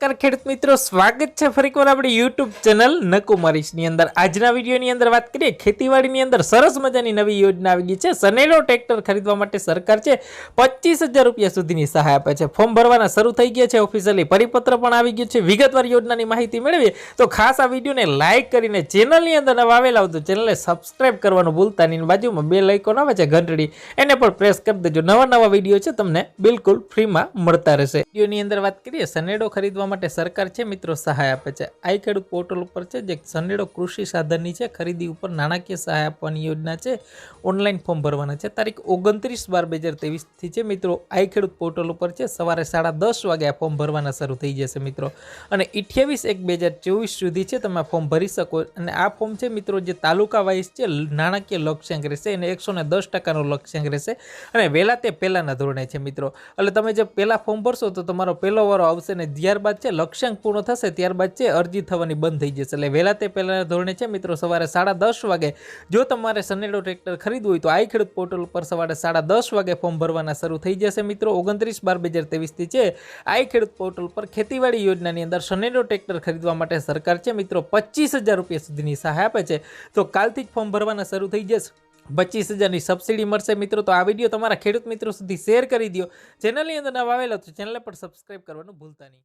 નમસ્કાર ખેડૂત મિત્રો, સ્વાગત છે ફરીકવાર આપણી યુટ્યુબ ચેનલ નકુમરીશની અંદર. આજના વિડીયોની અંદર વાત કરીએ, ખેતીવાડીની અંદર સરસ મજાની નવી યોજના આવી ગઈ છે. સનેરો ટ્રેક્ટર ખરીદવા માટે સરકાર છે, પચીસ રૂપિયા સુધીની સહાય આપે છે. ફોર્મ ભરવાના શરૂ થઈ ગયા છે, ઓફિશિયલી પરિપત્ર પણ આવી ગયું છે. વિગતવાર યોજનાની માહિતી મેળવીએ, તો ખાસ આ વિડીયોને લાઇક કરીને ચેનલની અંદર નવા આવેલા હોય તો ચેનલને સબસ્ક્રાઇબ કરવાનું ભૂલતા નહીં. બાજુમાં બે લાઇકોન આવે છે, ઘંટડી. એને પણ પ્રેસ કરી દેજો. નવા નવા વીડિયો છે, તમને બિલકુલ ફ્રીમાં મળતા રહેશે. વિડીયોની અંદર વાત કરીએ સનેડો ખરીદવા માટે સરકાર છે મિત્રો સહાય આપે છે. આઈ ખેડૂત પોર્ટલ ઉપર છે જે સનેડો કૃષિ સાધનની છે, ખરીદી ઉપર નાણાકીય સહાય આપવાની યોજના છે, ઓનલાઈન ફોર્મ ભરવાના છે. તારીખ ઓગણત્રીસ બાર બે હજાર તેવીસથી છે મિત્રો આઈ ખેડૂત પોર્ટલ ઉપર છે સવારે સાડા દસ વાગે આ ફોર્મ ભરવાના શરૂ થઈ જશે મિત્રો. અને અઠ્યાવીસ એક બે હજાર ચોવીસ સુધી છે તમે ફોર્મ ભરી શકો. અને આ ફોર્મ છે મિત્રો જે તાલુકા વાઇઝ છે, નાણાકીય લક્ષ્યાંક રહેશે અને એકસો ને દસ ટકાનો લક્ષ્યાંક રહેશે. અને વહેલા તે પહેલાંના ધોરણે છે મિત્રો. એટલે તમે જે પહેલાં ફોર્મ ભરશો તો તમારો પહેલો વારો આવશે ને ત્યારબાદ છે લક્ષ્યાંક પૂર્ણ થશે, ત્યારબાદ છે અરજી થવાની બંધ થઈ જશે. એટલે વહેલા તે પહેલાંના ધોરણે છે મિત્રો, સવારે સાડા દસ વાગે જો તમારે સનેડો ટ્રેક્ટર ખરીદવું હોય તો આઈ ખેડૂત પોર્ટલ પર સવારે સાડા દસ વાગે ફોર્મ ભરવાના શરૂ થઈ જશે મિત્રો. ઓગણત્રીસ બાર બે હજાર તેવીસથી છે આઈ ખેડૂત પોર્ટલ પર ખેતીવાડી યોજનાની અંદર સનેડો ટ્રેક્ટર ખરીદવા માટે સરકાર છે મિત્રો, પચીસ હજાર રૂપિયા સુધીની સહાય આપે છે. તો કાલથી જ ફોર્મ ભરવાના શરૂ થઈ જશે. પચીસ હજારની સબસિડી મળશે મિત્રો. તો આ વીડિયો તમારા ખેડૂત મિત્રો સુધી શેર કરી દો ચેનલની અંદર નવા આવેલા તો ચેનલને પણ સબસ્ક્રાઈબ કરવાનું ભૂલતા નહીં.